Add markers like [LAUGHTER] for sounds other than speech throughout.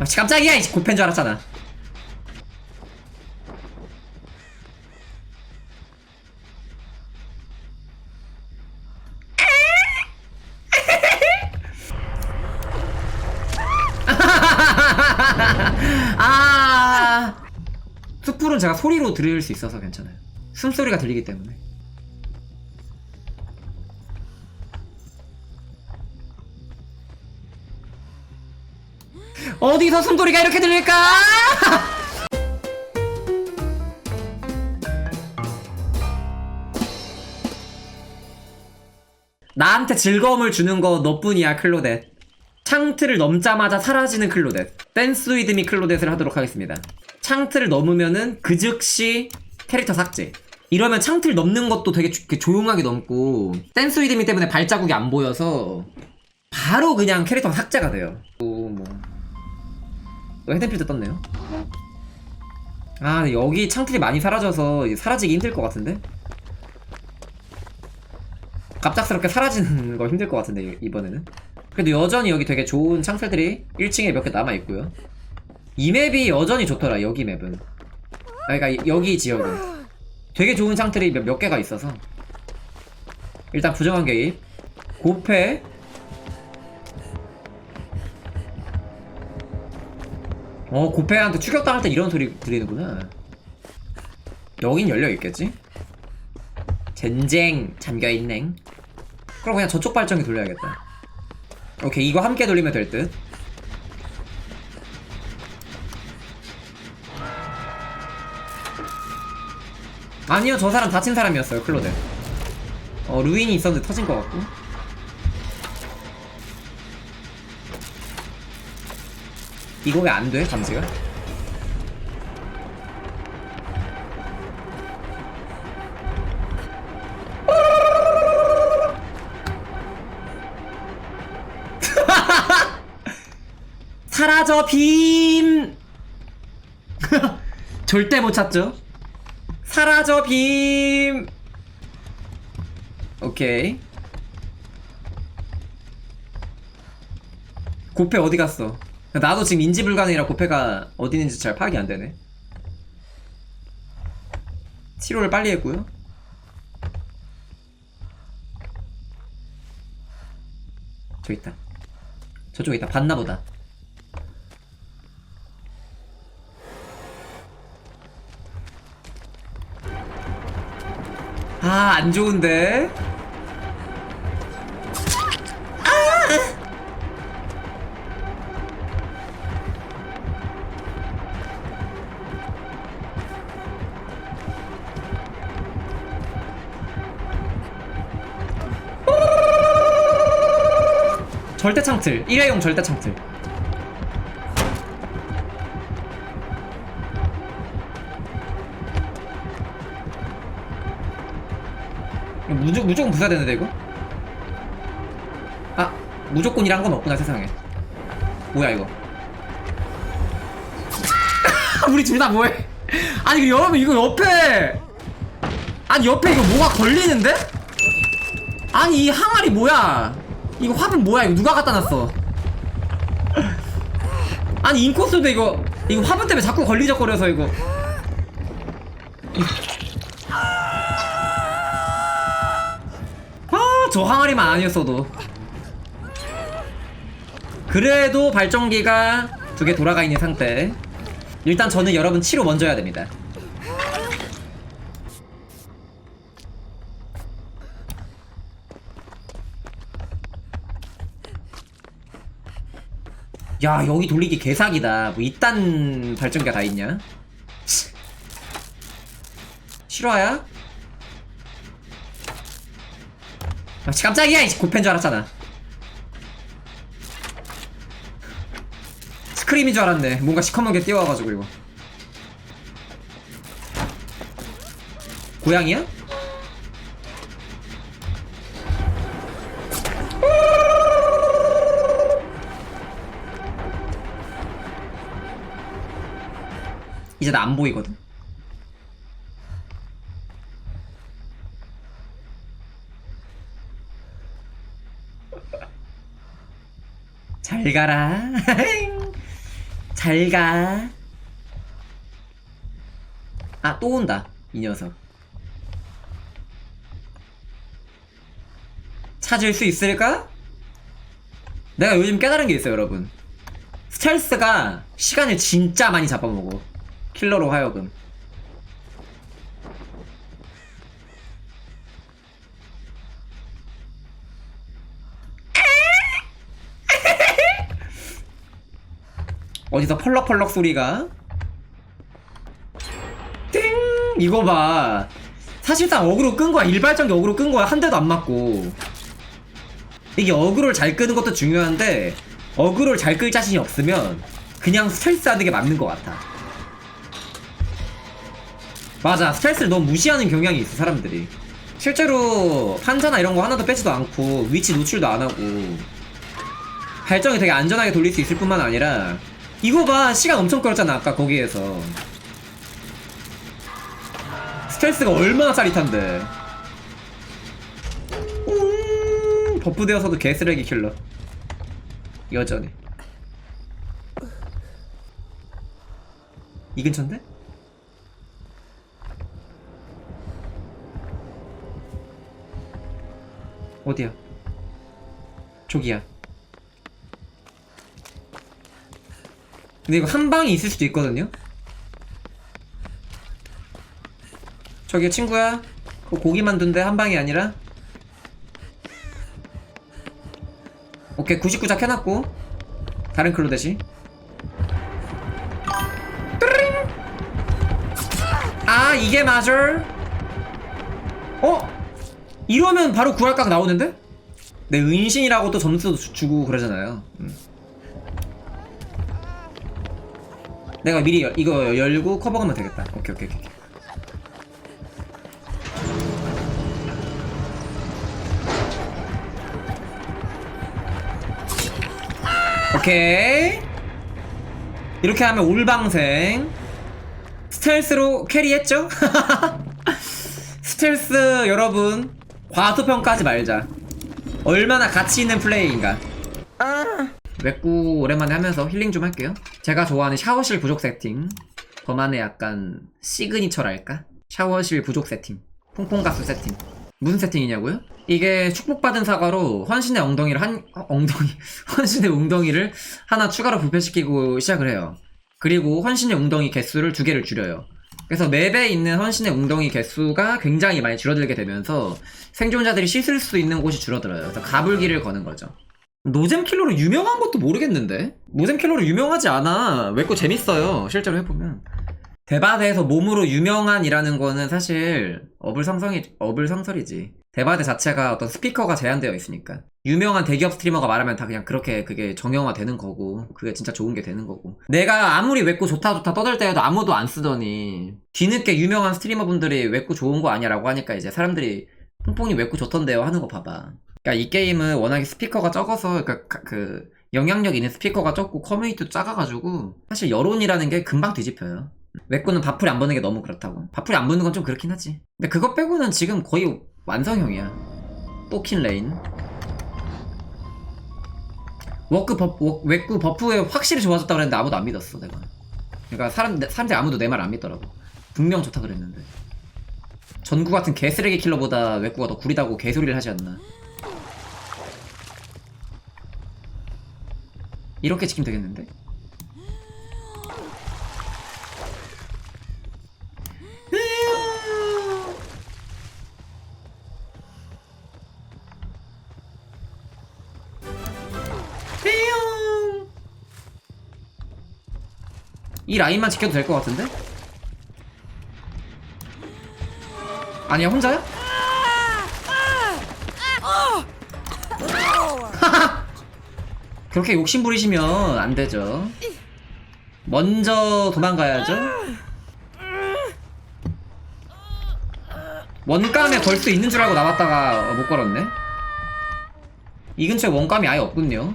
아, 깜짝이야 이 고팬 줄 알았잖아. [LAUGHS] 아! 숯불은 제가 소리로 들을 수 있어서 괜찮아요. 숨소리가 들리기 때문에 어디서 숨소리가 이렇게 들릴까? [LAUGHS] 나한테 즐거움을 주는 거 너뿐이야 클로댓 창틀을 넘자마자 사라지는 클로댓 댄스 위드미 클로댓을 하도록 하겠습니다. 창틀을 넘으면은 그 즉시 캐릭터 삭제. 이러면 창틀 넘는 것도 되게 조- 조용하게 넘고 댄스 위드미 때문에 발자국이 안 보여서 바로 그냥 캐릭터가 삭제가 돼요 헤드필드 떴네요. 아 여기 창틀이 많이 사라져서 사라지기 힘들 것 같은데? 갑작스럽게 사라지는 [LAUGHS] 거 힘들 것 같은데 이- 이번에는? 그래도 여전히 여기 되게 좋은 창틀들이 1층에 몇 개 남아있고요. 이 맵이 여전히 좋더라 여기 맵은. 아 그러니까 이- 여기 지역은. 되게 좋은 창틀이 몇, 몇 개가 있어서. 일단 부정한 개입. 고패 어 고패한테 추격당할 때 이런 소리 들리는구나. 여긴 열려있겠지? 젠쟁 잠겨있냉 그럼 그냥 저쪽 발전기 돌려야겠다. 오케이 이거 함께 돌리면 될듯. 아니요 저 사람 다친 사람이었어요 클로데 어 루인이 있었는데 터진 것 같고 이거 왜안 돼? 감지가? [LAUGHS] 사라져 빔 [LAUGHS] 절대 못 찾죠 사라져 빔 오케이 고패 어디 갔어 나도 지금 인지 불가능이라 고패가 어디 있는지 잘 파악이 안 되네. 치료를 빨리 했고요. 저 있다. 저쪽에 있다. 봤나 보다. 아, 안 좋은데? 절대 창틀. 일회용 절대 창틀. 무조, 무조건 부숴야 되는데 이거? 아 무조건이란 건 없구나 세상에 뭐야 이거 [LAUGHS] 우리 둘 다 뭐해 아니 여러분 이거 옆에 아니 옆에 이거 뭐가 걸리는데? 아니 이 항아리 뭐야 이거 화분 뭐야 이거 누가 갖다 놨어 아니 인코스도 이거 이거 화분 때문에 자꾸 걸리적거려서 이거 아, 저 항아리만 아니었어도. 그래도 발전기가 두 개 돌아가 있는 상태. 일단 저는 여러분 치료 먼저 해야 됩니다. 야, 여기 돌리기 개사기다. 뭐 이딴 발전기가 다 있냐? 실화야? 아, 깜짝이야! 이 고팬 줄 알았잖아. 스크림인 줄 알았네. 뭔가 시커멓게 뛰어와가지고, 이거. 고양이야? 이제 나 안 보이거든? 잘 가라. [LAUGHS] 잘 가 아 또 온다 이 녀석 찾을 수 있을까? 내가 요즘 깨달은 게 있어요 여러분 스텔스가 시간을 진짜 많이 잡아먹어 킬러로 하여금. [LAUGHS] 어디서 펄럭펄럭 소리가? 띵! 이거 봐. 사실상 어그로 끈 거야. 일발전기 어그로 끈 거야. 한 대도 안 맞고. 이게 어그로를 잘 끄는 것도 중요한데 어그로를 잘 끌 자신이 없으면 그냥 스트레스 하는 게 맞는 것 같아 맞아. 스트레스를 너무 무시하는 경향이 있어 사람들이. 실제로 판자나 이런 거 하나도 빼지도 않고 위치 노출도 안 하고 발정이 되게 안전하게 돌릴 수 있을 뿐만 아니라 이거 봐 시간 엄청 끌었잖아 아까 거기에서. 스트레스가 얼마나 짜릿한데. 음, 버프 되어서도 개쓰레기 킬러. 여전히. 이 근처인데? 어디야? 저기야 근데 이거 한 방이 있을 수도 있거든요? 저기 친구야 그 고기 만둔데 한 방이 아니라 오케이 99작 해놨고 다른 클로댓이 뚜르링. 아 이게 맞아 어? 이러면 바로 구할각 나오는데? 내 은신이라고 또 점수도 주- 주고 그러잖아요 음. 내가 미리 열- 이거 열고 커버 가면 되겠다 오케이 오케이 오케이 오케이 이렇게 하면 올방생 스텔스로 캐리했죠? [LAUGHS] 스텔스 여러분 과소평가하지 말자 얼마나 가치 있는 플레이인가 웹구 오랜만에 하면서 힐링 좀 할게요 제가 좋아하는 샤워실 부족 세팅 저만의 약간 시그니처랄까? 샤워실 부족 세팅 퐁퐁가스 세팅 무슨 세팅이냐고요? 이게 축복받은 사과로 헌신의 엉덩이를 한 어, 엉덩이 [LAUGHS] 헌신의 웅덩이를 하나 추가로 부패시키고 시작을 해요. 그리고 헌신의 웅덩이 개수를 두 개를 줄여요. 그래서 맵에 있는 헌신의 웅덩이 개수가 굉장히 많이 줄어들게 되면서 생존자들이 씻을 수 있는 곳이 줄어들어요. 그래서 가불기를 거는 거죠. 노잼 킬러로 유명한 것도 모르겠는데? 노잼 킬러로 유명하지 않아. 왜거 재밌어요. 실제로 해보면. 대바대에서 몸으로 유명한이라는 거는 사실 어불성성이 어불성설이지. 대바대 자체가 어떤 스피커가 제한되어 있으니까. 유명한 대기업 스트리머가 말하면 다 그냥 그렇게 그게 정형화 되는 거고 그게 진짜 좋은 게 되는 거고. 내가 아무리 웹구 좋다 좋다 떠들 때에도 아무도 안 쓰더니 뒤늦게 유명한 스트리머 분들이 웹구 좋은 거 아니야라고 하니까 이제 사람들이 퐁퐁이 웹구 좋던데요 하는 거 봐봐. 그러니까 이 게임은 워낙에 스피커가 적어서 그러니까 가- 그 영향력 있는 스피커가 적고 커뮤니티도 작아가지고 사실 여론이라는 게 금방 뒤집혀요. 웹구는 바풀이 안 붙는 게 너무 그렇다고. 바풀이 안 붙는 건 좀 그렇긴 하지. 근데 그거 빼고는 지금 거의 완성형이야. 또킨 레인. 워크 버, 워, 웹구 버프에 확실히 좋아졌다 그랬는데 아무도 안 믿었어 내가. 그러니까 사람, 사람들이 아무도 내 말 안 믿더라고. 분명 좋다 그랬는데. 전구 같은 개쓰레기 킬러보다 웹구가 더 구리다고 개소리를 하지 않나. 이렇게 지키면 되겠는데? 이 라인만 지켜도 될 것 같은데? 아니야 혼자야? [LAUGHS] 그렇게 욕심 부리시면 안 되죠. 먼저 도망가야죠. 원감에 걸 수 있는 줄 알고 나왔다가 못 걸었네. 이 근처에 원감이 아예 없군요.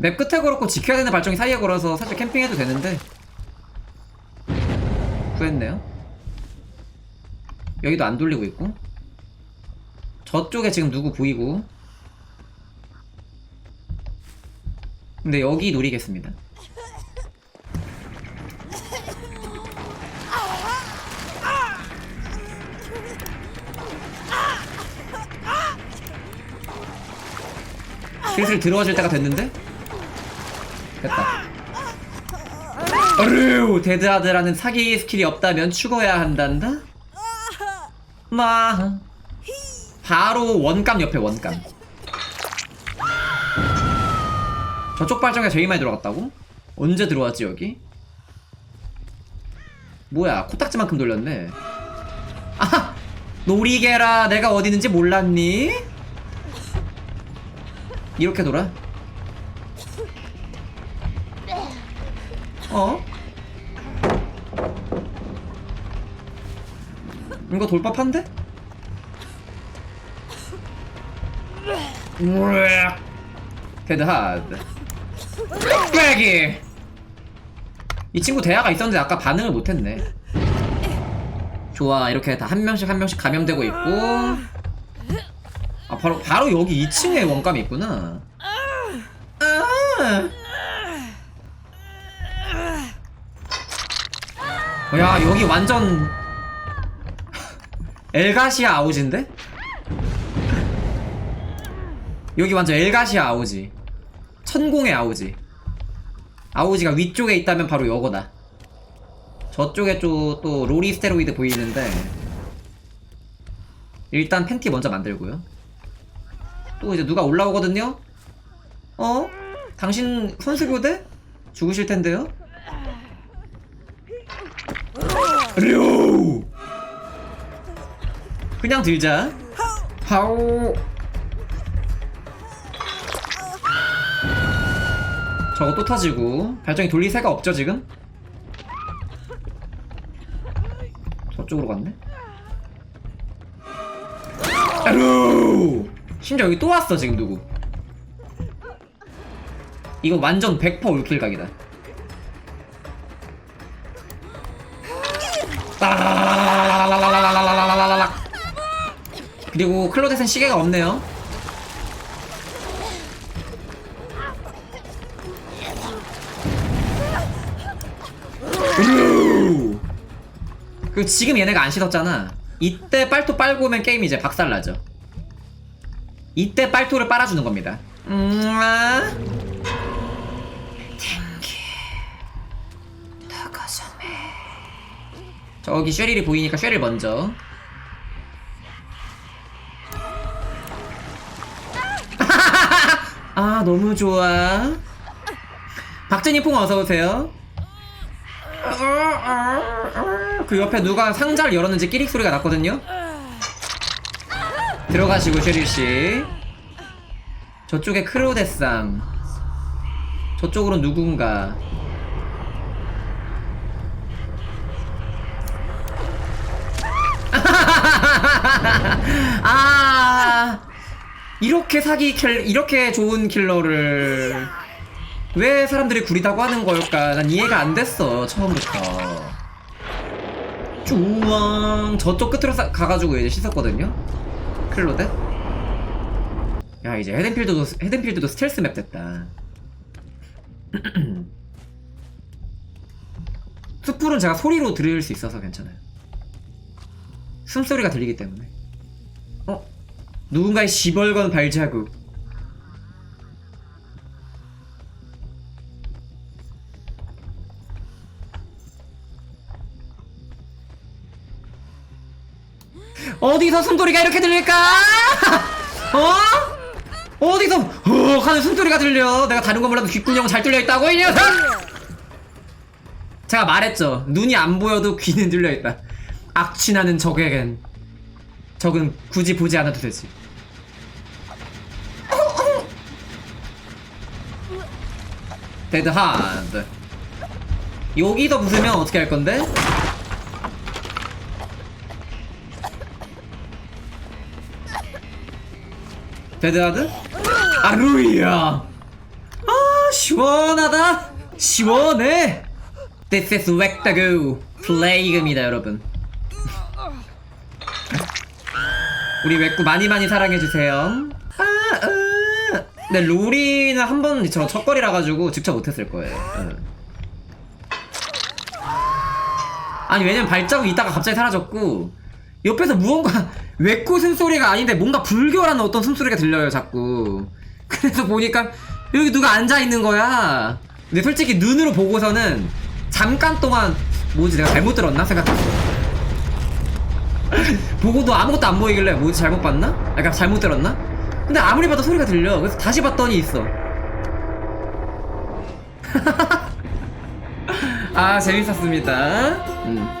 맵 끝에 걸었고 지켜야 되는 발전기 사이에 걸어서 살짝 캠핑해도 되는데. 구했네요. 여기도 안 돌리고 있고. 저쪽에 지금 누구 보이고. 근데 여기 노리겠습니다. 슬슬 들어와질 때가 됐는데? 됐다 어르 데드하드라는 사기 스킬이 없다면 죽어야 한단다? 마 바로 원감 옆에 원감 저쪽 발정에 제일 많이 들어갔다고? 언제 들어왔지 여기? 뭐야 코딱지만큼 돌렸네 아하! 놀이개라 내가 어디 있는지 몰랐니? 이렇게 돌아? 어? 이거 돌파판데? 으악 헤드하드 빽빽이 이 친구 대화가 있었는데 아까 반응을 못했네. 좋아 이렇게 다 한 명씩 한 명씩 감염되고 있고. 아 바로 바로 여기 2층에 원감이 있구나. 아. 어, 야 여기 완전 엘가시아 아우지인데? 여기 완전 엘가시아 아우지 천공의 아우지 아우지가 위쪽에 있다면 바로 여거다 저쪽에 또, 로리 스테로이드 보이는데 일단 팬티 먼저 만들고요 또 이제 누가 올라오거든요? 어? 당신 선수교대? 죽으실 텐데요? 류. 그냥 들자. 하오. 저거 또 터지고. 발전이 돌릴 새가 없죠 지금? 저쪽으로 갔네? 아루 심지어 여기 또 왔어 지금 누구? 이거 완전 100% 올킬각이다. 따라라라라라라라라라라라 그리고 클로데센 시계가 없네요 그 지금 얘네가 안 씻었잖아. 이때 빨토 빨고 오면 게임이 이제 박살나죠. 이때 빨토를 빨아주는 겁니다. 음 아. 저기 쉐릴이 보이니까 쉐릴 먼저. [LAUGHS] 아 너무 좋아. 박진희 퐁 어서 오세요. 그 옆에 누가 상자를 열었는지 끼릭 소리가 났거든요. 들어가시고 쉐릴 씨. 저쪽에 크로데상. 저쪽으로 누군가. 아 이렇게 사기 킬 이렇게 좋은 킬러를 왜 사람들이 구리다고 하는 걸까? 난 이해가 안 됐어 처음부터. 쭈왕 저쪽 끝으로 사- 가가지고 이제 씻었거든요. 클로데. 야 이제 헤든필드도 헤든필드도 스텔스 맵 됐다. [CLEARS THROAT] 숯불은 제가 소리로 들을 수 있어서 괜찮아요. 숨소리가 들리기 때문에. 어? 누군가의 시벌건 발자국. 어디서 숨소리가 이렇게 들릴까? [LAUGHS] 어? 어디서 헉 하는 숨소리가 들려? 내가 다른 거 몰라도 귓구녕 잘 뚫려 있다고 이 녀석! 제가 말했죠. 눈이 안 보여도 귀는 들려 있다. 악취나는 적에겐 적은 굳이 보지 않아도 되지. 데드 하드. 여기서 부수면 어떻게 할 건데? 데드하드? 아루이야. 아 시원하다. 시원해. This is 웩다구 플레이그입니다 여러분. 우리 웩구 많이 많이 사랑해 주세요. 아, 으. 근데 로리는 한 번 저 첫거리라 가지고 직접 못했을 거예요. 응. 아니 왜냐면 발자국 있다가 갑자기 사라졌고 옆에서 무언가 [LAUGHS] 외코 숨소리가 아닌데 뭔가 불결한 어떤 숨소리가 들려요 자꾸. 그래서 보니까 여기 누가 앉아 있는 거야. 근데 솔직히 눈으로 보고서는 잠깐 동안 뭐지 내가 잘못 들었나 생각했어. 보고도 아무것도 안 보이길래 뭐지 잘못 봤나? 아, 그러니까 잘못 들었나? 근데 아무리 봐도 소리가 들려. 그래서 다시 봤더니 있어. [LAUGHS] 아 재밌었습니다. 음.